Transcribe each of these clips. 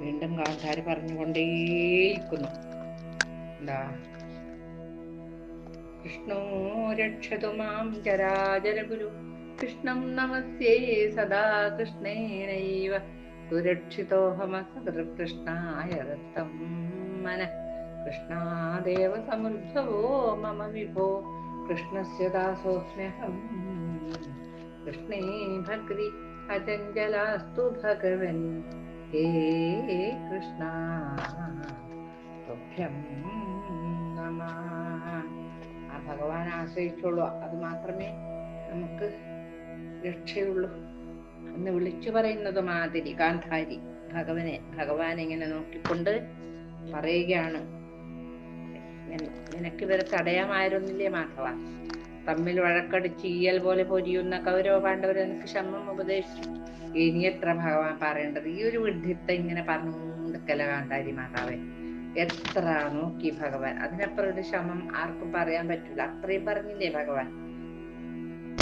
വീണ്ടും ഗാന്ധാരി പറഞ്ഞുകൊണ്ടേയിരിക്കുന്നു. എന്താ? കൃഷ്ണോ രക്ഷതു മാം ജരാജരഗുരു കൃഷ്ണം നമസ്യേ സദാ കൃഷ്ണേനൈവ. സുരക്ഷിതോഹമസകൃഷ്ണായ ദത്തം മന. കൃഷ്ണാദേവ സമൃദ്ധവോ മമ വിഭോ. കൃഷ്ണസ്യ ദാസോസ്മ്യഹം കൃഷ്ണേ ഭക്തി അചഞ്ചലാസ്തു ഭഗവൻ. ഹേ കൃഷ്ണ. തുഭ്യം ആ ഭഗവാൻ ആശ്രയിച്ചോളൂ. അത് മാത്രമേ നമുക്ക് രക്ഷയുള്ളൂ. എന്ന് വിളിച്ചു പറയുന്നത് മാതിരി ഗാന്ധാരി. ഭഗവനെ ഭഗവാൻ ഇങ്ങനെ നോക്കിക്കൊണ്ട് പറയുകയാണ്. നിനക്കിവരെ തടയാമായിരുന്നില്ലേ മാധവ? തമ്മിൽ വഴക്കടിച്ച് ഈയൽ പോലെ പൊരിയുന്ന കൗരവ പാണ്ഡവർ എനിക്ക് ശമം ഉപദേശിച്ചു. ഇനി എത്ര ഭഗവാൻ പറയേണ്ടത്? ഈ ഒരു വിഡ്ഢിത്തം ഇങ്ങനെ പറഞ്ഞുകൊണ്ടിരിക്കല കാന്താരി മാതാവേ? എത്ര നോക്കി ഭഗവാൻ. അതിനപ്പുറം ഒരു ശമം ആർക്കും പറയാൻ പറ്റില്ല അത്രയും പറഞ്ഞില്ലേ ഭഗവാൻ?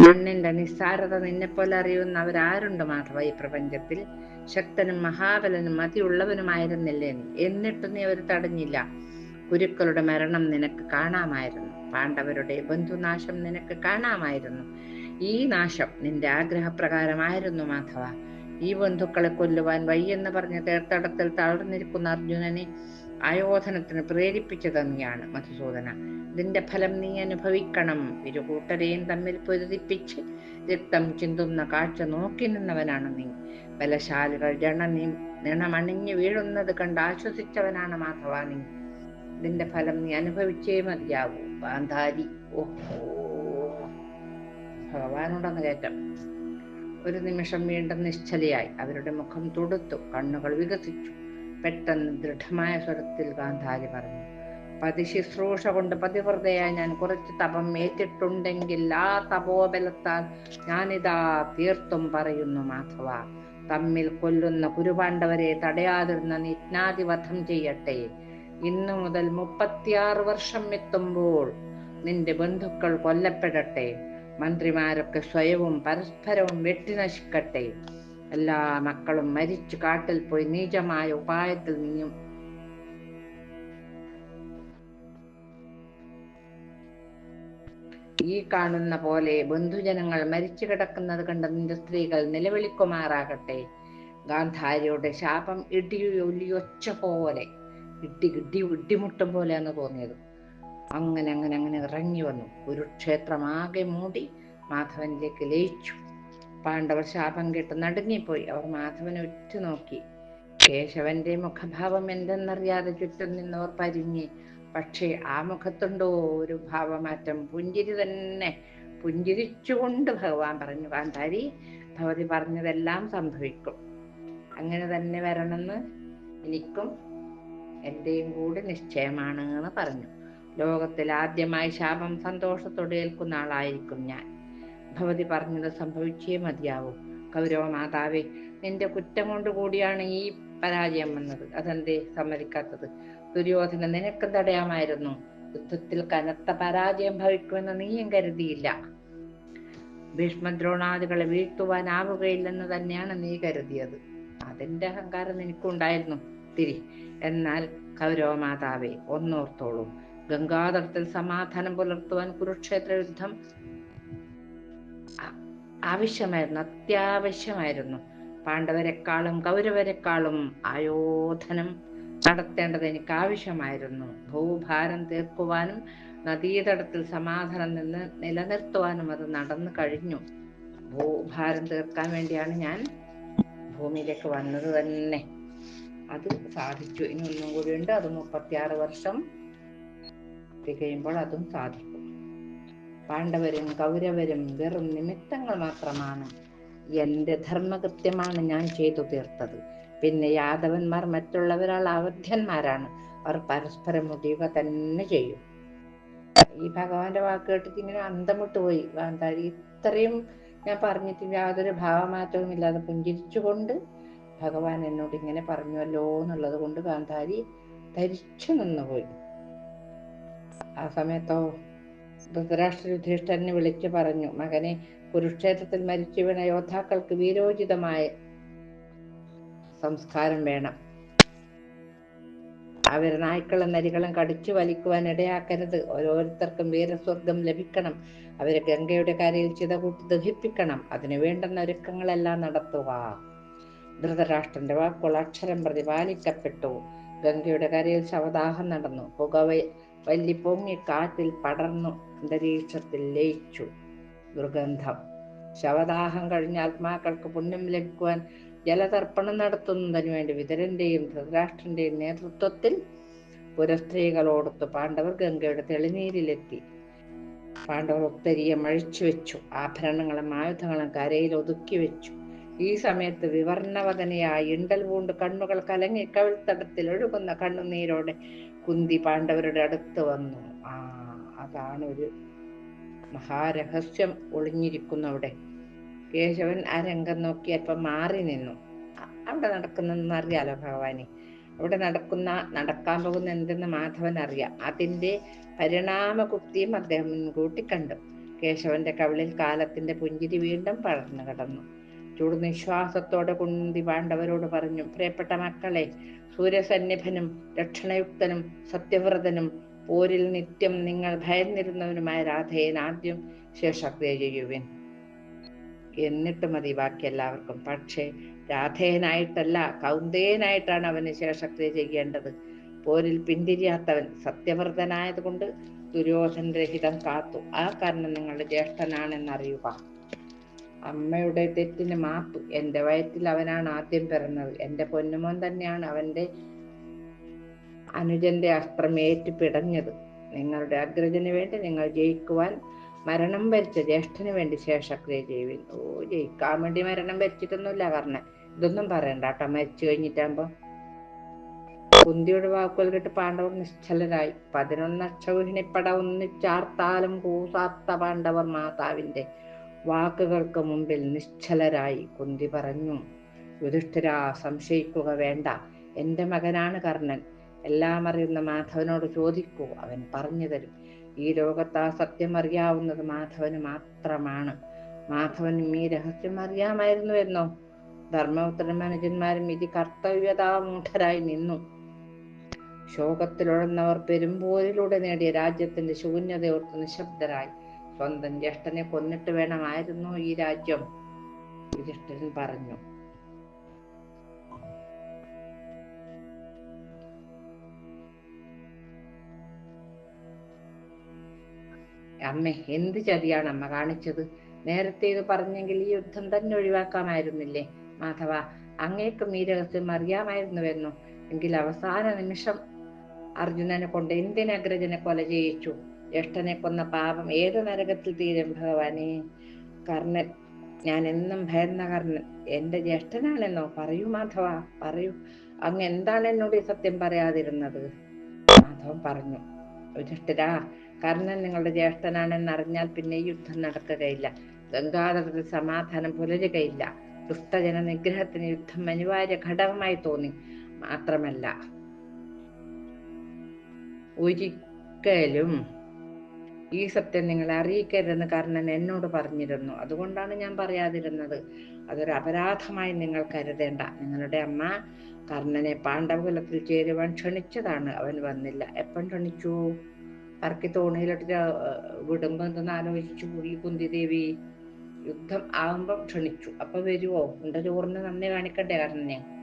മണ്ണിന്റെ നിസ്സാരത നിന്നെപ്പോലെ അറിയുന്നവരാരുണ്ട് മാധവ ഈ പ്രപഞ്ചത്തിൽ? ശക്തനും മഹാബലനും മതിയുള്ളവനുമായിരുന്നില്ലേ എന്നിട്ടും നീ അവർ തടഞ്ഞില്ല. ഗുരുക്കളുടെ മരണം നിനക്ക് കാണാമായിരുന്നു. പാണ്ഡവരുടെ ബന്ധുനാശം നിനക്ക് കാണാമായിരുന്നു. ഈ നാശം നിന്റെ ആഗ്രഹപ്രകാരമായിരുന്നു മാധവ. ഈ ബന്ധുക്കളെ കൊല്ലുവാൻ വയ്യെന്ന് പറഞ്ഞ് തീർത്ഥടത്തിൽ തളർന്നിരിക്കുന്ന അർജുനനെ ആയോധനത്തിന് പ്രേരിപ്പിച്ചത് നീയാണ് മധുസൂദന. ഇതിന്റെ ഫലം നീ അനുഭവിക്കണം. ഇരുകൂട്ടരെയും തമ്മിൽ പൊരുതിപ്പിച്ച് രക്തം ചിന്തുന്ന കാഴ്ച നോക്കി നിന്നവനാണ് നീ. ബലശാലികൾ ജണനി നിണമണിഞ്ഞു വീഴുന്നത് കണ്ട് ആശ്വസിച്ചവനാണ് മാധവ നീ. ഇതിന്റെ ഫലം നീ അനുഭവിച്ചേ മതിയാവൂ. ഗാന്ധാരി ഓഹോ. കയറ്റം ഒരു നിമിഷം വീണ്ടും നിശ്ചലയായി. അവരുടെ മുഖം തുടുത്തു. കണ്ണുകൾ വികസിച്ചു. പെട്ടെന്ന് ദൃഢമായ സ്വരത്തിൽ ഗാന്ധാരി പറഞ്ഞു പതിശുശ്രൂഷ കൊണ്ട് പതിവ്രതയായി ഞാൻ കുറച്ച് തപം ഏറ്റിട്ടുണ്ടെങ്കിൽ ആ തപോബലത്താൽ ഞാനിതാ തീർത്തും പറയുന്നു മാധവ. തമ്മിൽ കൊല്ലുന്ന കുരുപാണ്ഡവരെ തടയാതിരുന്ന നിജ്ഞാതിവധം ചെയ്യട്ടെ. ഇന്നു മുതൽ മുപ്പത്തിയാറ് വർഷം എത്തുമ്പോൾ നിന്റെ ബന്ധുക്കൾ കൊല്ലപ്പെടട്ടെ. മന്ത്രിമാരൊക്കെ സ്വയവും പരസ്പരവും വെട്ടിനശിക്കട്ടെ എല്ലാ മക്കളും മരിച്ചു കാട്ടിൽ പോയി നീചമായ ഉപായത്തിൽ നീയും. ഈ കാണുന്ന പോലെ ബന്ധുജനങ്ങൾ മരിച്ചു കിടക്കുന്നത് കണ്ട നിന്റെ സ്ത്രീകൾ നിലവിളിക്കുമാറാകട്ടെ. ഗാന്ധാരിയുടെ ശാപം ഇടിയൊലിയൊച്ച പോലെ. ഇടി ഇടി ഇടിമുട്ടം പോലെയാണ് തോന്നിയത്. അങ്ങനെ അങ്ങനെ അങ്ങനെ ഇറങ്ങി വന്നു. ഒരു ക്ഷേത്രമാകെ മൂടി മാധവനിലേക്ക് ലയിച്ചു. പാണ്ഡവർ ശാപം കേട്ട് നടുങ്ങിപ്പോയി. അവർ മാധവനെ ഉറ്റുനോക്കി കേശവന്റെ മുഖഭാവം എന്തെന്നറിയാതെ ചുറ്റും നിന്നവർ പരിഞ്ഞി. പക്ഷേ ആ മുഖത്തുണ്ടോ ഒരു ഭാവമാറ്റം? പുഞ്ചിരി തന്നെ പുഞ്ചിരിച്ചുകൊണ്ട് ഭഗവാൻ പറഞ്ഞു കാന്താരി ഭഗവതി പറഞ്ഞതെല്ലാം സംഭവിക്കും. അങ്ങനെ തന്നെ വരണമെന്ന് എനിക്കും എന്റെയും കൂടി നിശ്ചയമാണ് എന്ന് പറഞ്ഞു. ലോകത്തിൽ ആദ്യമായി ശാപം സന്തോഷത്തോടെ ഏൽക്കുന്ന ആളായിരിക്കും ഞാൻ. ഭവതി പറഞ്ഞത് സംഭവിച്ചേ മതിയാവൂ. കൗരവ മാതാവേ നിന്റെ കുറ്റം കൊണ്ട് കൂടിയാണ് ഈ പരാജയം വന്നത്. അതെന്തേ സമ്മതിക്കാത്തത്? ദുര്യോധന നിനക്ക് തടയാമായിരുന്നു. യുദ്ധത്തിൽ കനത്ത പരാജയം ഭവിക്കുമെന്ന് നീയും കരുതിയില്ല. ഭീഷ്മദ്രോണാദികളെ വീഴ്ത്തുവാനാവുകയില്ലെന്ന് തന്നെയാണ് നീ കരുതിയത്. അതിന്റെ അഹങ്കാരം നിനക്കുണ്ടായിരുന്നു. തിരി എന്നാൽ കൗരവ മാതാവേ ഒന്നോർത്തോളൂ. ഗംഗാതടത്തിൽ സമാധാനം പുലർത്തുവാൻ കുരുക്ഷേത്ര യുദ്ധം ആവശ്യമായിരുന്നു അത്യാവശ്യമായിരുന്നു. പാണ്ഡവരെക്കാളും കൗരവരെക്കാളും ആയോധനം നടത്തേണ്ടത് എനിക്ക് ആവശ്യമായിരുന്നു ഭൂഭാരം തീർക്കുവാനും നദീതടത്തിൽ സമാധാനം നിന്ന് നിലനിർത്തുവാനും അത് നടന്നു കഴിഞ്ഞു. ഭൂഭാരം തീർക്കാൻ വേണ്ടിയാണ് ഞാൻ ഭൂമിയിലേക്ക് വന്നത് തന്നെ. അത് സാധിച്ചു. ഇനി ഒന്നും കൂടി ഉണ്ട്. അത് മുപ്പത്തിയാറ് വർഷം തികയുമ്പോൾ അതും സാധിക്കും. പാണ്ഡവരും കൗരവരും വെറും നിമിത്തങ്ങൾ മാത്രമാണ്. എന്റെ ധർമ്മകൃത്യമാണ് ഞാൻ ചെയ്തു തീർത്തത്. പിന്നെ യാദവന്മാർ മറ്റുള്ളവരാൾ അവധ്യന്മാരാണ് അവർ പരസ്പരം മുടിയുക തന്നെ ചെയ്യും. ഈ ഭഗവാന്റെ വാക്ക് കേട്ടിട്ട് ഇങ്ങനെ അന്തമിട്ട് പോയി. കാന്താരി ഇത്രയും ഞാൻ പറഞ്ഞിട്ട് യാതൊരു ഭാവമാറ്റവും ഇല്ലാതെ പുഞ്ചിരിച്ചുകൊണ്ട് ഭഗവാൻ എന്നോട് ഇങ്ങനെ പറഞ്ഞുവല്ലോ എന്നുള്ളത് കൊണ്ട് ഗാന്ധാരി ധരിച്ചു നിന്നുപോയി. ആ സമയത്തോ ധൃതരാഷ്ട്ര യുധിഷ്ഠരനെ വിളിച്ചു പറഞ്ഞു മകനെ കുരുക്ഷേത്രത്തിൽ മരിച്ചു വീണ യോദ്ധാക്കൾക്ക് വീരോചിതമായ സംസ്കാരം വേണം. അവർ നായ്ക്കളും നരികളും കടിച്ചു വലിക്കുവാൻ ഇടയാക്കരുത്. ഓരോരുത്തർക്കും വീരസ്വർഗം ലഭിക്കണം. അവരെ ഗംഗയുടെ കരയിൽ ചിതകൂട്ടി ദഹിപ്പിക്കണം. അതിനു വേണ്ടുന്ന ഒരുക്കങ്ങളെല്ലാം നടത്തുക. ധൃതരാഷ്ട്രന്റെ വാക്കുകൾ അക്ഷരം പ്രതി പാലിക്കപ്പെട്ടു. ഗംഗയുടെ കരയിൽ ശവദാഹം നടന്നു. പുക വല്ലി പൊങ്ങി കാറ്റിൽ പടർന്നു അന്തരീക്ഷത്തിൽ ലയിച്ചു. ദുർഗന്ധം. ശവദാഹം കഴിഞ്ഞ ആത്മാക്കൾക്ക് പുണ്യം ലഭിക്കുവാൻ ജലതർപ്പണം നടത്തുന്നതിനു വേണ്ടി വിതരന്റെയും ധൃതരാഷ്ട്രന്റെയും നേതൃത്വത്തിൽ പുരസ്ത്രീകളോടൊത്ത് പാണ്ഡവർ ഗംഗയുടെ തെളിനീരിലെത്തി. പാണ്ഡവർ ഒത്തരിയെ മഴിച്ചു വെച്ചു ആഭരണങ്ങളും ആയുധങ്ങളും കരയിൽ ഒതുക്കി വെച്ചു ഈ സമയത്ത് വിവർണവദനയായി ഇണ്ടൽ പൂണ്ട് കണ്ണുകൾ കലങ്ങി കവിൾത്തടത്തിൽ ഒഴുകുന്ന കണ്ണുനീരോടെ കുന്തി പാണ്ഡവരുടെ അടുത്ത് വന്നു. ആ അതാണ് ഒരു മഹാരഹസ്യം ഒളിഞ്ഞിരിക്കുന്നു അവിടെ. കേശവൻ ആ രംഗം നോക്കി അല്പം മാറി നിന്നു. അവിടെ നടക്കുന്നതെന്ന് അറിയാലോ ഭഗവാനെ? അവിടെ നടക്കുന്ന നടക്കാൻ പോകുന്ന എന്തെന്ന് മാധവൻ അറിയാം. അതിന്റെ പരിണാമകുപ്തിയും അദ്ദേഹം മുൻകൂട്ടി കണ്ടു. കേശവന്റെ കവിളിൽ കാലത്തിന്റെ പുഞ്ചിരി വീണ്ടും പടർന്നു കിടന്നു. ചൂടുനിശ്വാസത്തോടെ കുന്തി പാണ്ഡവരോട് പറഞ്ഞു പ്രിയപ്പെട്ട മക്കളെ സൂര്യസന്നിഭനും ലക്ഷണയുക്തനും സത്യവ്രതനും പോരിൽ നിത്യം നിങ്ങൾ ഭയന്നിരുന്നവനുമായ രാധയെ ആദ്യം ശേഷക്രിയ ചെയ്യുവിൻ. എന്നിട്ട് മതി ബാക്കി എല്ലാവർക്കും. പക്ഷേ രാധേയനായിട്ടല്ല കൗന്ദേയനായിട്ടാണ് അവന് ശേഷക്രിയ ചെയ്യേണ്ടത്. പോരിൽ പിന്തിരിയാത്തവൻ സത്യവ്രതനായതുകൊണ്ട് ദുര്യോധന രഹിതം കാത്തു. ആ കാരണം നിങ്ങളുടെ ജ്യേഷ്ഠനാണെന്നറിയുക. അമ്മയുടെ തെറ്റിന് മാപ്പ്. എന്റെ വയറ്റിൽ അവനാണ് ആദ്യം പിറന്നത്. എന്റെ പൊന്നുമോൻ തന്നെയാണ് അവന്റെ അനുജന്റെ അസ്ത്രം ഏറ്റു പിടഞ്ഞത്. നിങ്ങളുടെ അഗ്രജന് വേണ്ടി നിങ്ങൾ ജയിക്കുവാൻ മരണം വരിച്ച ജ്യേഷ്ഠന് വേണ്ടി ശേഷക്രിയ ചെയ്യുവിൻ. ഓ ജയിക്കാൻ വേണ്ടി മരണം വരിച്ചിട്ടൊന്നുമില്ല കാരണം ഇതൊന്നും പറയണ്ട കേട്ടോ. മരിച്ചു കഴിഞ്ഞിട്ടാകുമ്പോ കുന്തിയുടെ വാക്കുകൾ കേട്ട് പാണ്ഡവർ നിശ്ചലരായി. പതിനൊന്നക്ഷൗഹിണിപ്പട ഒന്നിച്ചാർത്താലും കൂസാത്ത പാണ്ഡവർ മാതാവിന്റെ വാക്കുകൾക്ക് മുമ്പിൽ നിശ്ചലരായി കുന്തി പറഞ്ഞു യുധിഷ്ഠിര സംശയിക്കുക വേണ്ട. എന്റെ മകനാണ് കർണൻ. എല്ലാം അറിയുന്ന മാധവനോട് ചോദിക്കൂ അവൻ പറഞ്ഞു തരും. ഈ ലോകത്ത് ആ സത്യം അറിയാവുന്നത് മാധവന് മാത്രമാണ്. മാധവനും ഈ രഹസ്യം അറിയാമായിരുന്നു എന്നോ? ധർമ്മപുത്രൻ മനുജന്മാരും ഇത് കർത്തവ്യതാമൂഢരായി നിന്നു. ശോകത്തിലുഴന്നവർ പെരുമ്പോരിലൂടെ നേടിയ രാജ്യത്തിന്റെ ശൂന്യതയോർത്ത് നിശബ്ദരായി. സ്വന്തം ജ്യേഷ്ഠനെ കൊന്നിട്ട് വേണമായിരുന്നു ഈ രാജ്യം യുധിഷ്ഠിരൻ പറഞ്ഞു. അമ്മ എന്ത് ചതിയാണ് അമ്മ കാണിച്ചത്? നേരത്തെ ഇത് പറഞ്ഞെങ്കിൽ ഈ യുദ്ധം തന്നെ ഒഴിവാക്കാമായിരുന്നില്ലേ? മാധവ അങ്ങേക്കും ഈ രഹസ്യം അറിയാമായിരുന്നുവെന്നോ? എങ്കിൽ അവസാന നിമിഷം അർജുനനെ കൊണ്ട് എന്തിനഗ്രജനെ കൊല ചെയ്യിച്ചു? ജ്യേഷ്ഠനെ കൊന്ന പാപം ഏത് നരകത്തിൽ തീരും ഭഗവാനെ? കർണൻ ഞാൻ എന്നും ഭയന്ന കർണൻ. എന്റെ ജ്യേഷ്ഠനാണെന്നോ? പറയൂ മാധവ പറയൂ. അങ്ങ് എന്താണ് എന്നോട് ഈ സത്യം പറയാതിരുന്നത്? മാധവൻ പറഞ്ഞു യുധിഷ്ഠിരാ കർണൻ നിങ്ങളുടെ ജ്യേഷ്ഠനാണെന്ന് അറിഞ്ഞാൽ പിന്നെ യുദ്ധം നടക്കുകയില്ല. ഗംഗാധരത്തിൽ സമാധാനം പുലരുകയില്ല. ദുഷ്ടജന നിഗ്രഹത്തിന് യുദ്ധം അനിവാര്യ ഘടകമായി തോന്നി. മാത്രമല്ല ഒരിക്കലും ഈ സത്യം നിങ്ങളെ അറിയിക്കരുതെന്ന് കർണൻ എന്നോട് പറഞ്ഞിരുന്നു. അതുകൊണ്ടാണ് ഞാൻ പറയാതിരുന്നത്. അതൊരു അപരാധമായി നിങ്ങൾ കരുതേണ്ട. നിങ്ങളുടെ അമ്മ കർണനെ പാണ്ഡവകുലത്തിൽ ചേരുവാൻ ക്ഷണിച്ചതാണ്. അവൻ വന്നില്ല. എപ്പം ക്ഷണിച്ചു? പറക്കി തോണിയിലിട്ട് വിടുമ്പോ എന്തെന്ന് ആലോചിച്ചു? ഈ കുന്തിദേവി യുദ്ധം ആകുമ്പം ക്ഷണിച്ചു. അപ്പൊ വരുവോ? എന്റെ ചോറിന് നന്ദി കാണിക്കണ്ടേ കർണനെ?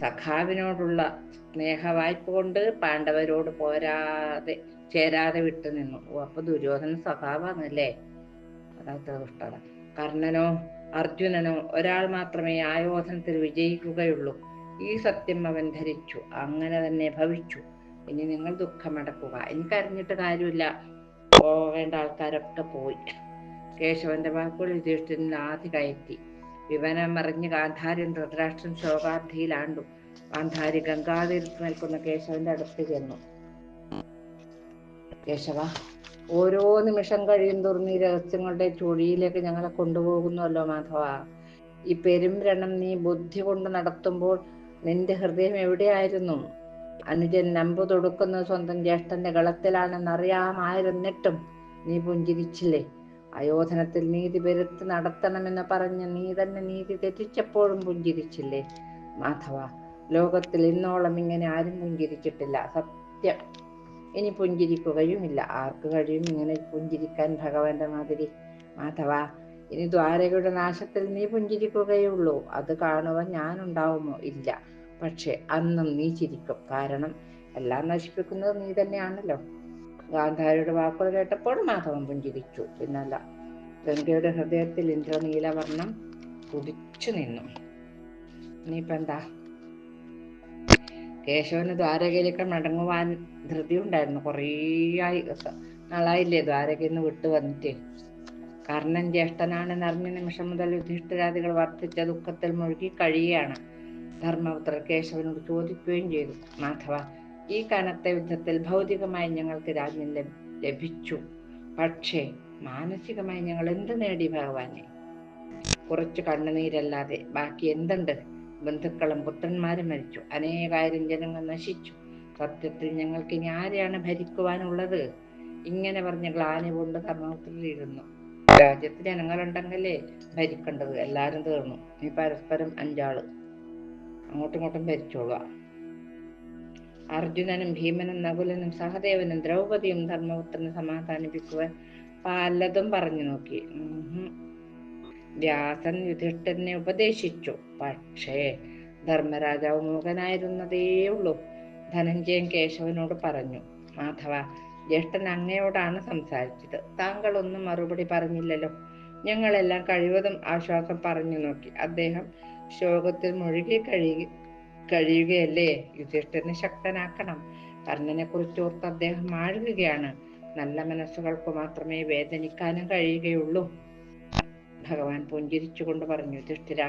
സഖാവിനോടുള്ള സ്നേഹവായ്പ കൊണ്ട് പാണ്ഡവരോട് പോരാതെ ചേരാതെ വിട്ടു നിന്നു. ഓ അപ്പൊ ദുര്യോധന സഖാവാണല്ലേ അതാത്ത ദുഷ്ടത കർണനോ അർജുനനോ ഒരാൾ മാത്രമേ ആയോധനത്തിൽ വിജയിക്കുകയുള്ളൂ. ഈ സത്യം അവൻ ധരിച്ചു. അങ്ങനെ തന്നെ ഭവിച്ചു. ഇനി നിങ്ങൾ ദുഃഖമടക്കുക. എനിക്കറിഞ്ഞിട്ട് കാര്യമില്ല. പോകേണ്ട ആൾക്കാരൊക്കെ പോയി. കേശവന്റെ വാക്കുകൾ യുധിഷ്ഠിരൻ ആദ്യ കയറ്റി. വിവരം മറിഞ്ഞ് ഗാന്ധാര്യൻ ധൃതരാഷ്ട്രൻ ശോകാബ്ധിയിലാണ്ടു. ഗാന്ധാരി ഗംഗാതീരത്ത് നിൽക്കുന്ന കേശവന്റെ അടുത്ത് ചെന്നു. കേശവ ഓരോ നിമിഷം കഴിയും തോറും ഈ രഹസ്യങ്ങളുടെ ചുഴിയിലേക്ക് ഞങ്ങളെ കൊണ്ടുപോകുന്നുവല്ലോ മാധവ. ഈ പെരുംരണം നീ ബുദ്ധി കൊണ്ട് നടത്തുമ്പോൾ നിന്റെ ഹൃദയം എവിടെയായിരുന്നു? അനുജൻ നമ്പു തൊടുക്കുന്നത് സ്വന്തം ജ്യേഷ്ഠന്റെ കളത്തിലാണെന്നറിയാമായിരുന്നിട്ടും നീ പുഞ്ചിരിച്ചില്ലേ? അയോധനത്തിൽ നീതി പെരുത്ത് നടത്തണമെന്ന് പറഞ്ഞ് നീ തന്നെ നീതി തെറ്റിച്ചപ്പോഴും പുഞ്ചിരിച്ചില്ലേ? മാധവ ലോകത്തിൽ ഇന്നോളം ഇങ്ങനെ ആരും പുഞ്ചിരിച്ചിട്ടില്ല. സത്യം. ഇനി പുഞ്ചിരിക്കുകയുമില്ല. ആർക്ക് കഴിയും ഇങ്ങനെ പുഞ്ചിരിക്കാൻ ഭഗവാന്റെ മാതിരി? മാധവ ഇനി ദ്വാരകയുടെ നാശത്തിൽ നീ പുഞ്ചിരിക്കുകയുള്ളൂ. അത് കാണുവാൻ ഞാനുണ്ടാവുമോ? ഇല്ല. പക്ഷെ അന്നും നീ ചിരിക്കും. കാരണം എല്ലാം നശിപ്പിക്കുന്നത് നീ തന്നെയാണല്ലോ. ഗാന്ധാരിയുടെ വാക്കുകൾ കേട്ടപ്പോൾ മാധവൻ പുഞ്ചിരിച്ചു. പിന്നല്ല ഗംഗയുടെ ഹൃദയത്തിൽ ഇന്ദ്രനീലവർണം കുതിച്ചു നിന്നു. ഇനിയിപ്പോ എന്താ? കേശവന് ദ്വാരകയിലേക്ക് മടങ്ങുവാൻ ധൃതി ഉണ്ടായിരുന്നു. കുറേ നാളായില്ലേ ദ്വാരകയിൽ നിന്ന് വിട്ടു വന്നിട്ട്. കർണൻ ജ്യേഷ്ഠനാണെന്ന് അറിഞ്ഞ നിമിഷം മുതൽ യുധിഷ്ഠിരാദികൾ വർദ്ധിച്ച ദുഃഖത്തിൽ മുഴുകി കഴിയുകയാണ്. ധർമ്മപുത്രർ കേശവനോട് ചോദിക്കുകയും ചെയ്തു. മാധവ ഈ കനത്ത യുദ്ധത്തിൽ ഭൗതികമായി ഞങ്ങൾക്ക് രാജ്യം ലഭിച്ചു. പക്ഷേ മാനസികമായി ഞങ്ങൾ എന്ത് നേടി ഭഗവാനെ? കുറച്ച് കണ്ണുനീരല്ലാതെ ബാക്കി എന്തുണ്ട്? ബന്ധുക്കളും പുത്രന്മാരും മരിച്ചു. അനേകായിരം ജനങ്ങൾ നശിച്ചു. സത്യത്തിൽ ഞങ്ങൾക്ക് ഇനി ആരെയാണ് ഭരിക്കുവാനുള്ളത്? ഇങ്ങനെ പറഞ്ഞ ഗ്ലാനി കൊണ്ട് കർമ്മത്തിലിരുന്നു. രാജ്യത്ത് ജനങ്ങളുണ്ടെങ്കിലേ ഭരിക്കേണ്ടത് എല്ലാരും തീർന്നു. ഇനി പരസ്പരം അഞ്ചാൾ. അങ്ങോട്ടും ഇങ്ങോട്ടും ഭരിച്ചോളുക. അർജുനനും ഭീമനും നകുലനും സഹദേവനും ദ്രൗപദിയും ധർമ്മപുത്രനെ സമാധാനിപ്പിക്കുവാൻ പലതും പറഞ്ഞു നോക്കി. വ്യാസൻ യുധിഷ്ഠിരനെ ഉപദേശിച്ചു. പക്ഷേ ധർമ്മരാജാവ് മൂകനായിരുന്നതേ ഉള്ളൂ. ധനഞ്ജയൻ കേശവനോട് പറഞ്ഞു മാധവ ജ്യേഷ്ഠൻ അങ്ങയോടാണ് സംസാരിച്ചത്. താങ്കൾ ഒന്നും മറുപടി പറഞ്ഞില്ലല്ലോ. ഞങ്ങളെല്ലാം കഴിവതും ആശ്വാസം പറഞ്ഞു നോക്കി. അദ്ദേഹം ശോകത്തിൽ മുഴുകി കഴിയുക കഴിയുകയല്ലേ? യുധിഷ്ഠിരനെ ശക്തനാക്കണം. കർണനെ കുറിച്ച് ഓർത്ത് അദ്ദേഹം ആഴുകയാണ്. നല്ല മനസ്സുകൾക്ക് മാത്രമേ വേദനിക്കാനും കഴിയുകയുള്ളൂ. ഭഗവാൻ പുഞ്ചിരിച്ചുകൊണ്ട് പറഞ്ഞു യുധിഷ്ഠിര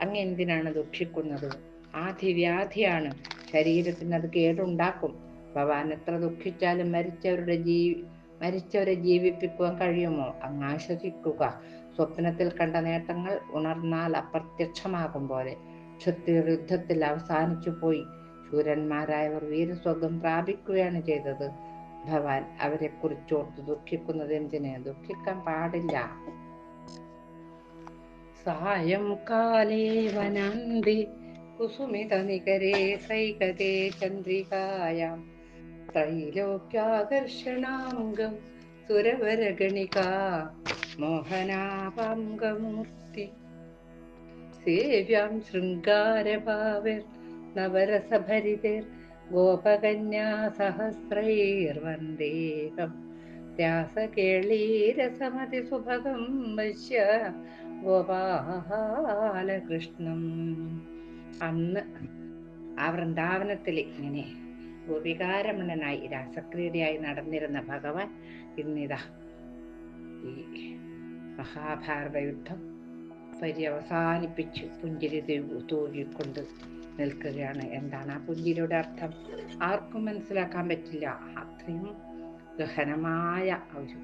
അങ്ങ് എന്തിനാണ് ദുഃഖിക്കുന്നത്? ആധി വ്യാധിയാണ് ശരീരത്തിന് അത് കേടുണ്ടാക്കും. ഭഗവാൻ എത്ര ദുഃഖിച്ചാലും മരിച്ചവരുടെ ജീവി മരിച്ചവരെ ജീവിപ്പിക്കുവാൻ കഴിയുമോ? അങ്ങ് ആശ്വസിക്കുക. സ്വപ്നത്തിൽ കണ്ട നേട്ടങ്ങൾ ഉണർന്നാൽ അപ്രത്യക്ഷമാകും പോലെ. ക്ഷത്രിയർ യുദ്ധത്തിൽ അവസാനിച്ചു പോയി. ശൂരന്മാരായവർ വീരസ്വർഗം പ്രാപിക്കുകയാണ് ചെയ്തത്. ഭഗവാൻ അവരെ കുറിച്ചോർത്ത് ദുഃഖിക്കുന്നത് എന്തിന്? ദുഃഖിക്കാൻ പാടില്ല. സായം കാലേ വനാന്തി കുസുമിത നികരേ സൈകതേ ചന്ദ്രികായാം. ത്രൈലോക്യാകർഷണാംഗം സുരവരഗണിക മോഹനാപാംഗമൂർത്തി സേവ്യാം ശൃംഗാരഭാവിർ നവരസഭരിതിർ ഗോപകന്യാസഹസ്രൈർവന്ദേഹം വ്യാസകേളീരസമതി സുഭഗം വശ്യ ഗോപാലകൃഷ്ണം. അന്ന് ആ വൃന്ദാവനത്തിൽ ഇങ്ങനെ ഗോപികാരമണനായി രാസക്രീഡയായി നടന്നിരുന്ന ഭഗവാൻ ഇന്നിതാ ഈ മഹാഭാരത യുദ്ധം പര്യവസാനിപ്പിച്ച്. പുഞ്ചിരി തൂകിക്കൊണ്ട് നിൽക്കുകയാണ്. എന്താണ് ആ പുഞ്ചിരിയുടെ അർത്ഥം? ആർക്കും മനസ്സിലാക്കാൻ പറ്റില്ല. അത്രയും ഗഹനമായ ഒരു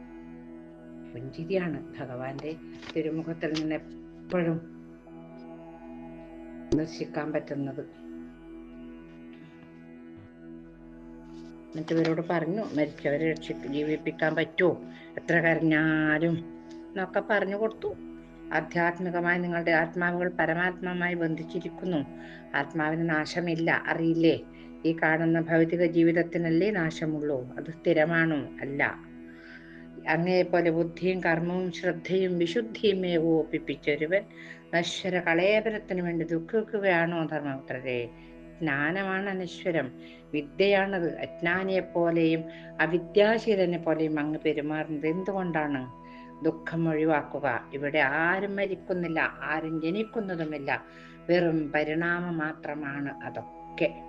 പുഞ്ചിരിയാണ് ഭഗവാന്റെ തിരുമുഖത്തിൽ നിന്ന് എപ്പോഴും ദർശിക്കാൻ പറ്റുന്നത്. മറ്റവരോട് പറഞ്ഞു മരിച്ചവരെ രക്ഷി ജീവിപ്പിക്കാൻ പറ്റുമോ? എത്ര കരഞ്ഞാലും എന്നൊക്കെ പറഞ്ഞു കൊടുത്തു. ആധ്യാത്മികമായി നിങ്ങളുടെ ആത്മാവുകൾ പരമാത്മാവുമായി ബന്ധിച്ചിരിക്കുന്നു. ആത്മാവിന് നാശമില്ല. അറിയില്ലേ? ഈ കാണുന്ന ഭൗതിക ജീവിതത്തിനല്ലേ നാശമുള്ളൂ. അത് സ്ഥിരമാണോ? അല്ല. അങ്ങേപോലെ ബുദ്ധിയും കർമ്മവും ശ്രദ്ധയും വിശുദ്ധിയും ഓപ്പിപ്പിച്ചൊരുവൻ നശ്വര കളയപരത്തിന് വേണ്ടി ദുഃഖിക്കുകയാണോ ധർമ്മപുത്രരെ? ജ്ഞാനമാണ് അനശ്വരം. വിദ്യയാണത്. അജ്ഞാനിയെ പോലെയും അവിദ്യാശീലനെ പോലെയും അങ്ങ് പെരുമാറുന്നത്. എന്തുകൊണ്ടാണ്? ദുഃഖം ഒഴിവാക്കുക. ഇവിടെ ആരും മരിക്കുന്നില്ല ആരും ജനിക്കുന്നതുമില്ല. വെറും പരിണാമം മാത്രമാണ് അതൊക്കെ.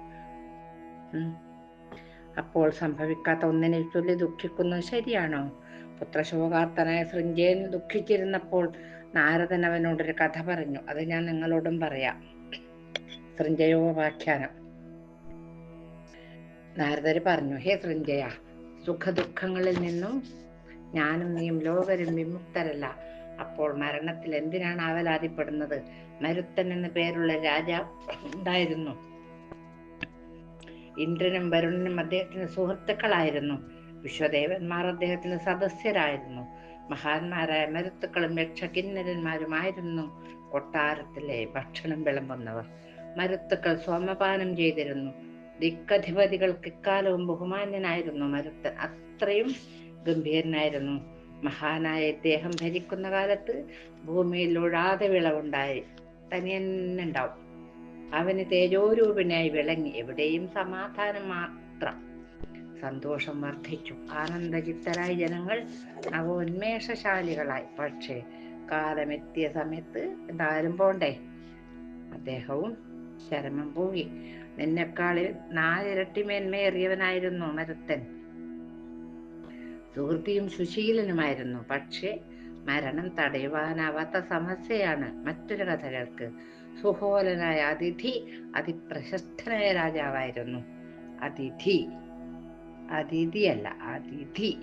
അപ്പോൾ സംഭവിക്കാത്ത ഒന്നിനെ ചൊല്ലി ദുഃഖിക്കുന്നത് ശരിയാണോ? പുത്രശോകാർത്തനായ ശൃംഗേൻ ദുഃഖിച്ചിരുന്നപ്പോൾ നാരദൻ അവനോടൊരു കഥ പറഞ്ഞു. അത് ഞാൻ നിങ്ങളോടും പറയാം. സൃഞ്ജയോപാഖ്യാനം നാരദര് പറഞ്ഞു ഹേ സൃഞ്ജയ സുഖദുഃഖങ്ങളിൽ നിന്നും ഞാനും നീയും ലോകരും വിമുക്തരല്ല. അപ്പോൾ മരണത്തിൽ എന്തിനാണ് ആവലാതിപ്പെടുന്നത്? മരുത്തൻ എന്ന പേരുള്ള രാജാവ് ഉണ്ടായിരുന്നു. ഇന്ദ്രനും വരുണനും അദ്ദേഹത്തിന് സുഹൃത്തുക്കളായിരുന്നു. വിശ്വദേവന്മാർ അദ്ദേഹത്തിന് സദസ്യരായിരുന്നു. മഹാന്മാരായ മരുത്തുക്കളും യക്ഷകിന്നരന്മാരുമായിരുന്നു കൊട്ടാരത്തിലെ ഭക്ഷണം വിളമ്പുന്നവർ. മരുത്തുക്കൾ സോമപാനം ചെയ്തിരുന്നു. ദിക്കധിപതികൾക്ക് ഇക്കാലവും ബഹുമാന്യനായിരുന്നു മരുത്തൻ. അത്രയും ഗംഭീരനായിരുന്നു. മഹാനായ ഇദ്ദേഹം ഭരിക്കുന്ന കാലത്ത് ഭൂമിയിൽ ഒഴാതെ വിളവുണ്ടായി. തനിയെന്നുണ്ടാവും. അവന് തേജോരൂപിനായി വിളങ്ങി. എവിടെയും സമാധാനം മാത്രം. സന്തോഷം വർദ്ധിച്ചു. ആനന്ദചിത്തരായ ജനങ്ങൾ നവോന്മേഷശാലികളായി പക്ഷേ കാലമെത്തിയ സമയത്ത് എന്തായാലും പോണ്ടേ? അദ്ദേഹവും ചരമം പോയി. നിന്നെക്കാളിൽ നാലിരട്ടി മേന്മയേറിയവനായിരുന്നു മരുത്തൻ സുഹൃത്തിയും സുശീലനുമായിരുന്നു. പക്ഷേ മരണം തടയുവാനാവാത്ത സമസ്യയാണ് മറ്റൊരു കഥകൾക്ക്. സുഹോലനായ അതിഥി അതിപ്രശസ്തനായ രാജാവായിരുന്നു. അതിഥി. അതിഥിയല്ല അതിഥി.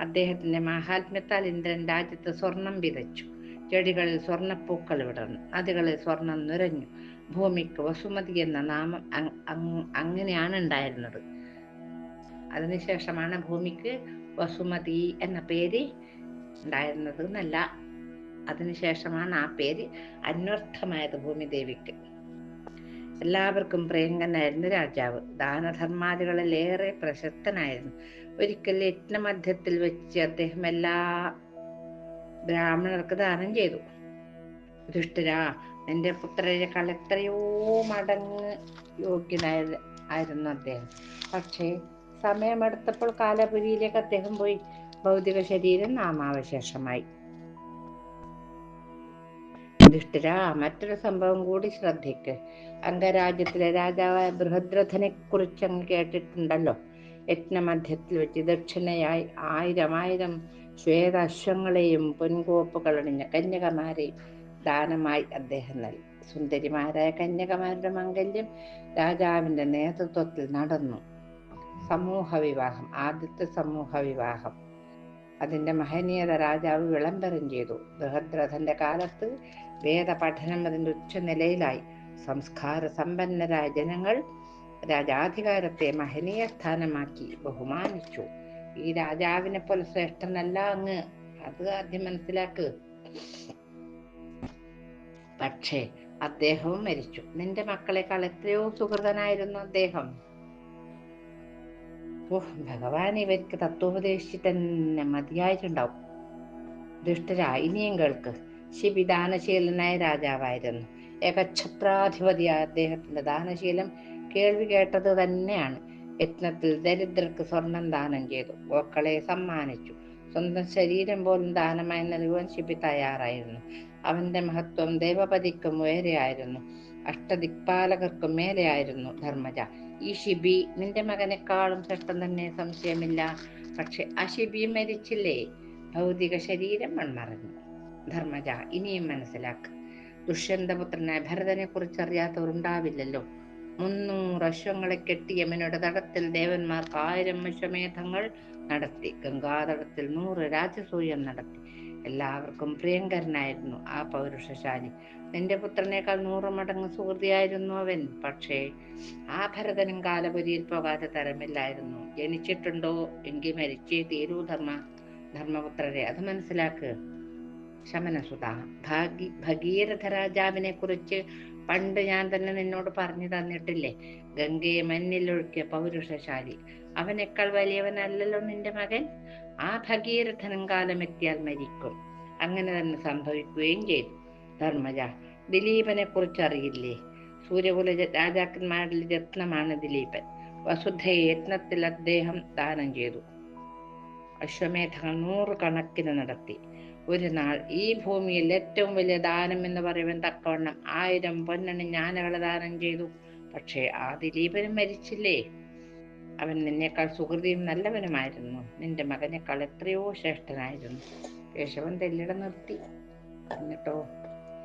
അദ്ദേഹത്തിന്റെ മഹാത്മ്യത്താൽ ഇന്ദ്രൻ രാജ്യത്ത് സ്വർണം വിതച്ചു. ചെടികളിൽ സ്വർണപ്പൂക്കൾ വിടർന്നു. നദികളിൽ സ്വർണം നുരഞ്ഞു. ഭൂമിക്ക് വസുമതി എന്ന നാമം അങ്- അങ്- അങ്ങനെയാണ് ഉണ്ടായിരുന്നത്. അതിനുശേഷമാണ് ഭൂമിക്ക് വസുമതി എന്ന പേര് ഉണ്ടായിരുന്നത് എന്നല്ല അതിനുശേഷമാണ് ആ പേര് അന്വർത്ഥമായത് ഭൂമിദേവിക്ക്. എല്ലാവർക്കും പ്രിയങ്കനായിരുന്നു രാജാവ്. ദാനധർമാദികളിൽ ഏറെ പ്രശസ്തനായിരുന്നു. ഒരിക്കൽ യജ്ഞമധ്യത്തിൽ വെച്ച് അദ്ദേഹം എല്ലാ ബ്രാഹ്മണർക്ക് ദാനം ചെയ്തു. ദുഷ്ടരാ നിന്റെ പുത്രരെക്കാൾ എത്രയോ മടങ്ങ് യോഗ്യനായ ആയിരുന്നു അദ്ദേഹം. പക്ഷേ സമയമെടുത്തപ്പോൾ കാലപുരിയിലേക്ക് അദ്ദേഹം പോയി. ഭൗതിക ശരീരം നാമാവശേഷമായി. മറ്റൊരു സംഭവം കൂടി ശ്രദ്ധിക്ക്. അംഗരാജ്യത്തിലെ രാജാവായ ബൃഹദ്രഥനെ കുറിച്ച് അങ്ങ് കേട്ടിട്ടുണ്ടല്ലോ. യജ്ഞമധ്യത്തിൽ വെച്ച് ദക്ഷിണയായി ആയിരം ആയിരം ശ്വേത അശ്വങ്ങളെയും പൊൻകോപ്പുകൾ അണിഞ്ഞ കന്യകമാരെയും ദാനമായി അദ്ദേഹം നൽകി. സുന്ദരിമാരായ കന്യകമാരുടെ മംഗല്യം രാജാവിന്റെ നേതൃത്വത്തിൽ നടന്നു. സമൂഹ വിവാഹം ആദ്യത്തെ സമൂഹ വിവാഹം അതിന്റെ മഹനീയത രാജാവ് വിളംബരം ചെയ്തു. ബൃഹദ്രഥന്റെ കാലത്ത് വേദപഠനം അതിന്റെ ഉച്ചനിലയിലായി സംസ്കാര സമ്പന്നരായ ജനങ്ങൾ രാജാധികാരത്തെ മഹനീയ സ്ഥാനമാക്കി ബഹുമാനിച്ചു. ഈ രാജാവിനെ പോലെ ശ്രേഷ്ഠനല്ല അങ്ങ്. അത് ആദ്യം മനസ്സിലാക്ക്. പക്ഷേ അദ്ദേഹവും മരിച്ചു. നിന്റെ മക്കളെക്കാൾ എത്രയോ സുഹൃതനായിരുന്നു അദ്ദേഹം. ഓ ഭഗവാൻ ഇവർക്ക് തത്വോപദേശിച്ച് തന്നെ മതിയായിട്ടുണ്ടാവും. ദുഷ്ടരാ ഇനിയും കേൾക്ക്. ശിബി ദാനശീലനായ രാജാവായിരുന്നു. ഏകഛത്രാധിപതിയായ അദ്ദേഹത്തിന്റെ ദാനശീലം കേൾവി കേട്ടത് തന്നെയാണ്. യത്നത്തിൽ ദരിദ്രർക്ക് സ്വർണം ദാനം ചെയ്തു. ഗോക്കളെ സമ്മാനിച്ചു. സ്വന്തം ശരീരം പോലും ദാനമായി നൽകുവാൻ ശിബി തയ്യാറായിരുന്നു. അവന്റെ മഹത്വം ദേവപതിക്കും ഉയരെയായിരുന്നു. അഷ്ടദിക്പാലകർക്കും മേലെയായിരുന്നു ധർമ്മജ. ഈ ഷിബി നിന്റെ മകനെക്കാളും ശ്രേഷ്ഠം തന്നെ സംശയമില്ല. പക്ഷെ ആ ഷിബി മരിച്ചില്ലേ? ഭൗതിക ശരീരം മൺമറഞ്ഞു. ധർമ്മജ ഇനിയും മനസ്സിലാക്ക്. ദുഷ്യന്തപുത്രനെ ഭരതനെ കുറിച്ച് അറിയാത്തവർ ഉണ്ടാവില്ലല്ലോ. മുന്നൂറ് അശ്വങ്ങളെ കെട്ടി യമുനയുടെ തടത്തിൽ ദേവന്മാർക്ക് ആയിരം അശ്വമേധങ്ങൾ നടത്തി. ഗംഗാതടത്തിൽ നൂറ് രാജസൂയം നടത്തി. എല്ലാവർക്കും പ്രിയങ്കരനായിരുന്നു ആ പൗരുഷശാലി. നിന്റെ പുത്രനേക്കാൾ നൂറ് മടങ്ങ് സുഹൃതിയായിരുന്നു അവൻ. പക്ഷേ ആ ഭരതനും കാലപുരിയിൽ പോകാതെ തരമില്ലായിരുന്നു. ജനിച്ചിട്ടുണ്ടോ എങ്കിൽ മരിച്ചേ തീരൂ ധർമ്മ ധർമ്മപുത്രരെ. അത് മനസ്സിലാക്ക്. ശമനസുത ഭാഗി ഭഗീരഥ രാജാവിനെ കുറിച്ച് പണ്ട് ഞാൻ തന്നെ നിന്നോട് പറഞ്ഞു തന്നിട്ടില്ലേ? ഗംഗയെ മഞ്ഞിലൊഴുക്കിയ പൗരുഷശാലി. അവനേക്കാൾ വലിയവനല്ലല്ലോ നിന്റെ മകൻ? ആ ഭഗീരഥനും കാലമെത്തിയാൽ മരിക്കും. അങ്ങനെ തന്നെ സംഭവിക്കുകയും ചെയ്തു. ധർമ്മജ ദിലീപനെ കുറിച്ച് അറിയില്ലേ സൂര്യകുല രാജാക്കന്മാരിൽ രത്നമാണ് ദിലീപൻ. വസുദ്ധയെ യത്നത്തിൽ അദ്ദേഹം ദാനം ചെയ്തു. അശ്വമേധങ്ങൾ നൂറുകണക്കിന് നടത്തി. ഒരു നാൾ ഈ ഭൂമിയിൽ ഏറ്റവും വലിയ ദാനം എന്ന് പറയുവാൻ തക്കവണ്ണം ആയിരം പൊന്നണി ഞാനവളെ ദാനം ചെയ്തു. പക്ഷേ ആ ദിലീപനും മരിച്ചില്ലേ? അവൻ നിന്നേക്കാൾ സുഹൃതിയും നല്ലവനുമായിരുന്നു. നിന്റെ മകനേക്കാൾ എത്രയോ ശ്രേഷ്ഠനായിരുന്നു. കേശവൻ തെല്ലിട നിർത്തി. എന്നിട്ടോ?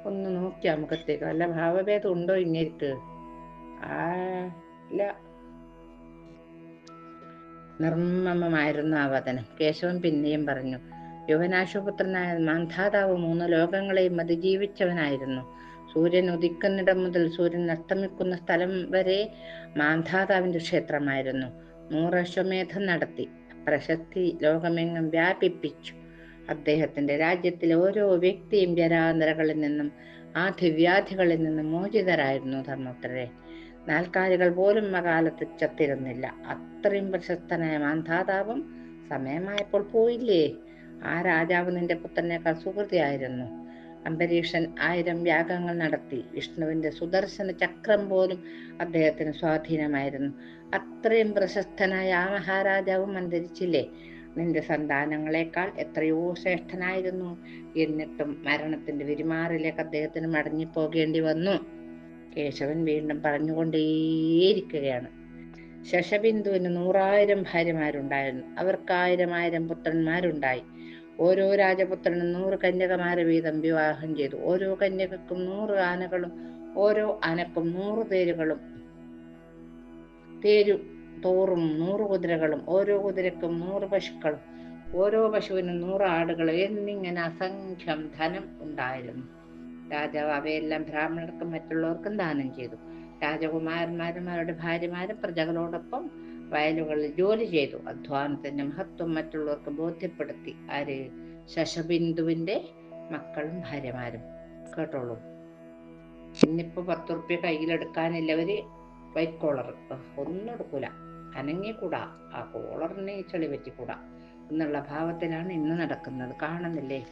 ഒന്ന് നോക്കിയാ മുഖത്തേക്ക് വല്ല ഭാവഭേദം ഉണ്ടോ ഇങ്ങേർക്ക് ആ ഇല്ല. നിർമ്മമമായിരുന്നു ആ വതനം കേശവൻ പിന്നെയും പറഞ്ഞു യുവനാശുപുത്രനായ മാന്ധാതാവ് മൂന്ന് ലോകങ്ങളെയും അതിജീവിച്ചവനായിരുന്നു. സൂര്യൻ ഉദിക്കുന്നിടം മുതൽ സൂര്യൻ അസ്തമിക്കുന്ന സ്ഥലം വരെ മാന്ധാതാവിന്റെ ക്ഷേത്രമായിരുന്നു. നൂറ് അശ്വമേധം നടത്തി. പ്രശസ്തി ലോകമെങ്ങും വ്യാപിപ്പിച്ചു. അദ്ദേഹത്തിന്റെ രാജ്യത്തിലെ ഓരോ വ്യക്തിയും ജരാന്തരകളിൽ നിന്നും ആ ദിവ്യാധികളിൽ നിന്നും മോചിതരായിരുന്നു ധർമ്മപുത്രരെ. നാൽക്കാലികൾ പോലും അകാലത്ത് ചത്തിരുന്നില്ല. അത്രയും പ്രശസ്തനായ മാന്ധാതാപം സമയമായപ്പോൾ പോയില്ലേ? ആ രാജാവ് നിന്റെ പുത്രനേക്കാൾ സുഹൃതിയായിരുന്നു. അംബരീഷൻ ആയിരം യാഗങ്ങൾ നടത്തി. വിഷ്ണുവിന്റെ സുദർശന ചക്രം പോലും അദ്ദേഹത്തിന് സ്വാധീനമായിരുന്നു. അത്രയും പ്രശസ്തനായ ആ മഹാരാജാവും അന്തരിച്ചില്ലേ? നിന്റെ സന്താനങ്ങളെക്കാൾ എത്രയോ ശ്രേഷ്ഠനായിരുന്നു. എന്നിട്ടും മരണത്തിന്റെ വിരിമാറിലേക്ക് അദ്ദേഹത്തിന് മടങ്ങിപ്പോകേണ്ടി വന്നു. കേശവൻ വീണ്ടും പറഞ്ഞുകൊണ്ടേയിരിക്കുകയാണ്. ശശബിന്ദുവിന് നൂറായിരം ഭാര്യമാരുണ്ടായിരുന്നു. അവർക്ക് ആയിരം ആയിരം പുത്രന്മാരുണ്ടായി. ഓരോ രാജപുത്രനും നൂറ് കന്യകമാരെ വീതം വിവാഹം ചെയ്തു. ഓരോ കന്യകക്കും നൂറ് ആനകളും ഓരോ ആനക്കും നൂറ് തേരുകളും തേരു തോറും നൂറ് കുതിരകളും ഓരോ കുതിരക്കും നൂറ് പശുക്കളും ഓരോ പശുവിനും നൂറ് ആടുകളും എന്നിങ്ങനെ അസംഖ്യം ധനം ഉണ്ടായിരുന്നു. രാജാവ് അവയെല്ലാം ബ്രാഹ്മണർക്കും മറ്റുള്ളവർക്കും ദാനം ചെയ്തു. രാജകുമാരന്മാരും അവരുടെ ഭാര്യമാരും പ്രജകളോടൊപ്പം വയലുകളിൽ ജോലി ചെയ്തു. അധ്വാനത്തിന്റെ മഹത്വം മറ്റുള്ളവർക്ക് ബോധ്യപ്പെടുത്തി. ആര്? ശശബിന്ദുവിന്റെ മക്കളും ഭാര്യമാരും. കേട്ടോളൂ. ഇന്നിപ്പോ പത്ത് റുപ്യ കയ്യിലെടുക്കാനില്ലവര് വൈറ്റ് കോളർ ഒന്നും എടുക്കൂല. അനങ്ങിക്കൂടാ ആ കോളറിനെ ചെളി പറ്റിക്കൂടാ എന്നുള്ള ഭാവത്തിലാണ് ഇന്ന് നടക്കുന്നത്. കാണുന്നില്ലേ?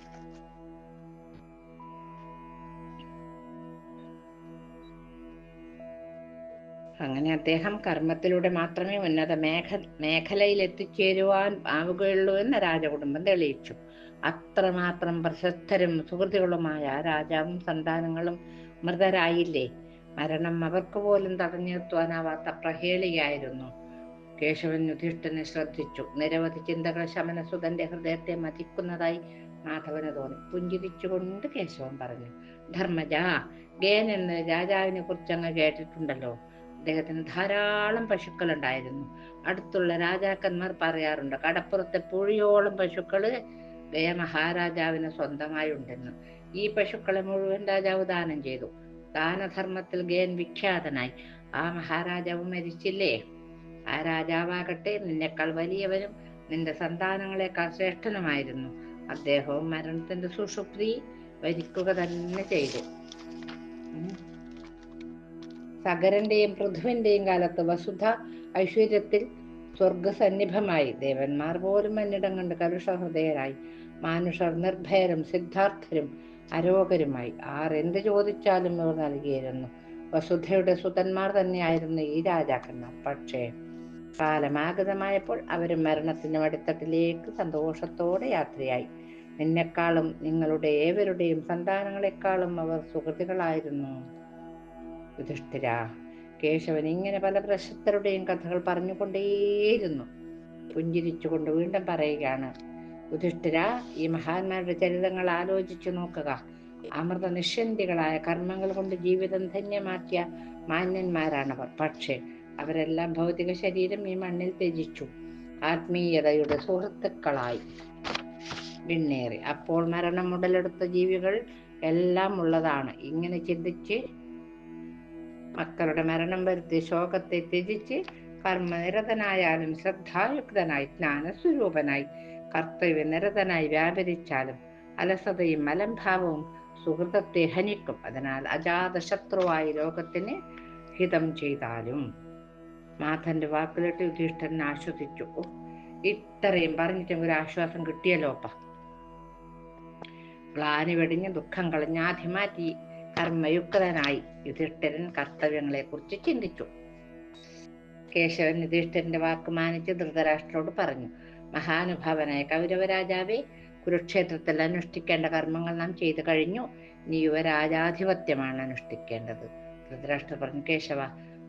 അങ്ങനെ അദ്ദേഹം കർമ്മത്തിലൂടെ മാത്രമേ ഉന്നത മേഖ മേഖലയിൽ എത്തിച്ചേരുവാൻ ആവുകയുള്ളൂ എന്ന് രാജകുടുംബം തെളിയിച്ചു. അത്രമാത്രം പ്രശസ്തരും സുഹൃത്തുക്കളുമായ രാജാവും സന്താനങ്ങളും മൃതരായില്ലേ? മരണം അവർക്ക് പോലും തടഞ്ഞു നിർത്തുവാനാവാത്ത പ്രഹേളിയായിരുന്നു. കേശവൻ യുധിഷ്ഠനെ ശ്രദ്ധിച്ചു. നിരവധി ചിന്തകൾ ശമനസുതന്റെ ഹൃദയത്തെ മതിക്കുന്നതായി മാധവന് തോന്നി. പുഞ്ചിരിച്ചുകൊണ്ട് കേശവൻ പറഞ്ഞു ധർമ്മജ ഗേൻ എന്ന് രാജാവിനെ കുറിച്ച് അങ്ങ് കേട്ടിട്ടുണ്ടല്ലോ. അദ്ദേഹത്തിന് ധാരാളം പശുക്കൾ ഉണ്ടായിരുന്നു അടുത്തുള്ള രാജാക്കന്മാർ പറയാറുണ്ട് കടപ്പുറത്തെ പുഴിയോളം പശുക്കൾ ഗയ മഹാരാജാവിന് സ്വന്തമായി ഉണ്ടെന്ന്. ഈ പശുക്കളെ മുഴുവൻ രാജാവ് ദാനം ചെയ്തു. ദാനധർമ്മത്തിൽ ഗേൻ വിഖ്യാതനായി. ആ മഹാരാജാവ് മരിച്ചില്ലേ? ആ രാജാവാകട്ടെ നിന്നെക്കാൾ വലിയവനും നിന്റെ സന്താനങ്ങളെക്കാൾ ശ്രേഷ്ഠനുമായിരുന്നു. അദ്ദേഹവും മരണത്തിന്റെ സുഷുപ്തി വരിക്കുക തന്നെ ചെയ്തു. സകരന്റെയും പൃഥുവിന്റെയും കാലത്ത് വസുധ ഐശ്വര്യത്തിൽ സ്വർഗസന്നിഭമായി. ദേവന്മാർ പോലും എന്നിടം കണ്ട് കലുഷഹൃദയരായി മാനുഷർ നിർഭയരും സിദ്ധാർത്ഥരും അരോഗരുമായി ആർ എന്ത് ചോദിച്ചാലും ഇവർ നൽകിയിരുന്നു. വസുധയുടെ സുതന്മാർ തന്നെയായിരുന്നു ഈ രാജാക്കന്മാർ. പക്ഷേ കാലമാഗതമായപ്പോൾ അവരും മരണത്തിന്റെ അടിത്തട്ടിലേക്ക് സന്തോഷത്തോടെ യാത്രയായി. നിന്നെക്കാളും നിങ്ങളുടെ ഏവരുടെയും സന്താനങ്ങളെക്കാളും അവർ സുഹൃത്തുക്കളായിരുന്നു. യുധിഷ്ഠിര കേശവൻ ഇങ്ങനെ പല പ്രശസ്തരുടെയും കഥകൾ പറഞ്ഞുകൊണ്ടേയിരുന്നു. പുഞ്ചിരിച്ചുകൊണ്ട് വീണ്ടും പറയുകയാണ് യുധിഷ്ഠിര ഈ മഹാന്മാരുടെ ചരിതങ്ങൾ ആലോചിച്ചു നോക്കുക. അമൃത നിഷ്യന്തികളായ കർമ്മങ്ങൾ കൊണ്ട് ജീവിതം ധന്യമാക്കിയ മാന്യന്മാരാണവർ. പക്ഷേ അവരെല്ലാം ഭൗതിക ശരീരം ഈ മണ്ണിൽ ത്യജിച്ചു. ആത്മീയതയുടെ സുഹൃത്തുക്കളായി. വിണ്ണേറി. അപ്പോൾ മരണം ഉടലെടുത്ത ജീവികൾ എല്ലാം ഉള്ളതാണ്. ഇങ്ങനെ ചിന്തിച്ച് മക്കളുടെ മരണം വരുത്തി ശോകത്തെ ത്യജിച്ച് കർമ്മനിരതനായാലും ശ്രദ്ധായുക്തനായി ജ്ഞാനസ്വരൂപനായി കർത്തവ്യനിരതനായി വ്യാപരിച്ചാലും അലസതയും മലംഭാവവും സുഹൃതത്തെ ഹനിക്കും. അതിനാൽ അജാത ശത്രുവായി ലോകത്തിന് ഹിതം ചെയ്താലും മാധന്റെ വാക്കുകളിട്ട് യുധിഷ്ഠൻ ആശ്വസിച്ചു. ഇത്രയും പറഞ്ഞിട്ട് ഒരു ആശ്വാസം കിട്ടിയല്ലോപ്പ പ്ലാന് വെടിഞ്ഞ് ദുഃഖം കളഞ്ഞ് ആദ്യം മാറ്റി കർമ്മയുക്തനായി യുധിഷ്ഠിരൻ കർത്തവ്യങ്ങളെ കുറിച്ച് ചിന്തിച്ചു. കേശവൻ യുധിഷ്ഠിരന്റെ വാക്ക് മാനിച്ച് ധൃതരാഷ്ട്രോട് പറഞ്ഞു മഹാനുഭാവനായ കൗരവരാജാവേ കുരുക്ഷേത്രത്തിൽ അനുഷ്ഠിക്കേണ്ട കർമ്മങ്ങൾ നാം ചെയ്തു കഴിഞ്ഞു. നീ യുവരാജാധിപത്യമാണ് അനുഷ്ഠിക്കേണ്ടത്. ധൃതരാഷ്ട്ര പറഞ്ഞു കേശവ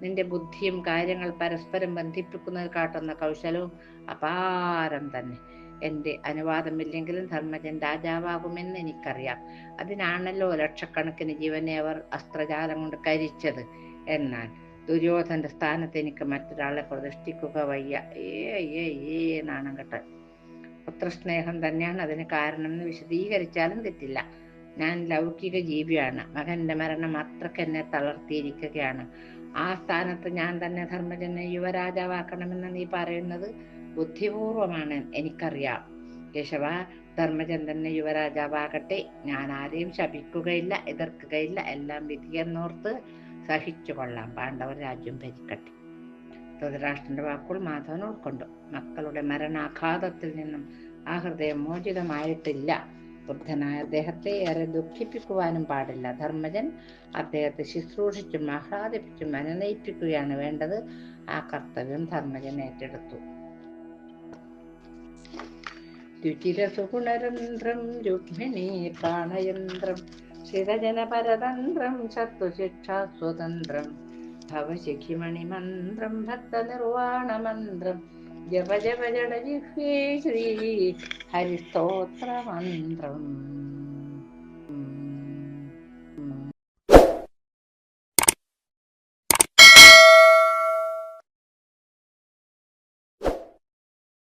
നിന്റെ ബുദ്ധിയും കാര്യങ്ങൾ പരസ്പരം ബന്ധിപ്പിക്കുന്നത് കാട്ടുന്ന കൗശലവും അപാരം തന്നെ. എന്റെ അനുവാദമില്ലെങ്കിലും ധർമ്മജൻ രാജാവാകുമെന്ന് എനിക്കറിയാം. അതിനാണല്ലോ ലക്ഷക്കണക്കിന് ജീവനെ അവർ അസ്ത്രജാലം കൊണ്ട് കരിച്ചത്. എന്നാൽ ദുര്യോധന്റെ സ്ഥാനത്ത് എനിക്ക് മറ്റൊരാളെ പ്രതിഷ്ഠിക്കുക വയ്യ. ഏ ഏ ഏ നാണം കെട്ട്. പുത്രസ്നേഹം തന്നെയാണ് അതിന് കാരണം എന്ന് വിശദീകരിച്ചാലും തെറ്റില്ല. ഞാൻ ലൗകിക ജീവിയാണ്. മകന്റെ മരണം അത്രയ്ക്ക് എന്നെ തളർത്തിയിരിക്കുകയാണ്. ആ സ്ഥാനത്ത് ഞാൻ തന്നെ ധർമ്മജനെ യുവരാജാവാക്കണമെന്ന് നീ പറയുന്നത് ബുദ്ധിപൂർവമാണ് എനിക്കറിയാം. കേശവ ധർമ്മചന്ദ്രനെ യുവരാജാവാകട്ടെ. ഞാൻ ആരെയും ശപിക്കുകയില്ല എതിർക്കുകയില്ല. എല്ലാം വിധിയെന്നോർത്ത് സഹിച്ചു കൊള്ളാം. പാണ്ഡവർ രാജ്യം ഭരിക്കട്ടെ. ധൃതരാഷ്ട്രന്റെ വാക്കുകൾ മാധവൻ ഉൾക്കൊണ്ടു. മക്കളുടെ മരണാഘാതത്തിൽ നിന്നും ആ ഹൃദയം മോചിതമായിട്ടില്ല. വൃദ്ധനായ അദ്ദേഹത്തെ ഏറെ ദുഃഖിപ്പിക്കുവാനും പാടില്ല. ധർമ്മജൻ അദ്ദേഹത്തെ ശുശ്രൂഷിച്ചും ആഹ്ലാദിപ്പിച്ചും അനുനയിപ്പിക്കുകയാണ് വേണ്ടത്. ആ കർത്തവ്യം ധർമ്മജൻ ഏറ്റെടുത്തു. രുചിരസുഗുണരന്ധ്രം രുക്മിണി പ്രാണയന്ത്രം സ്ഥിരജനപരതന്ത്രം ശത്രുശിക്ഷാ സ്വതന്ത്രം ഭവശിഖിമണിമന്ത്രം ഭക്തനിർവാണമന്ത്രം ജപ ജപ ജട ജിഹ്വേ ശ്രീ ഹരിസ്തോത്രമന്ത്രം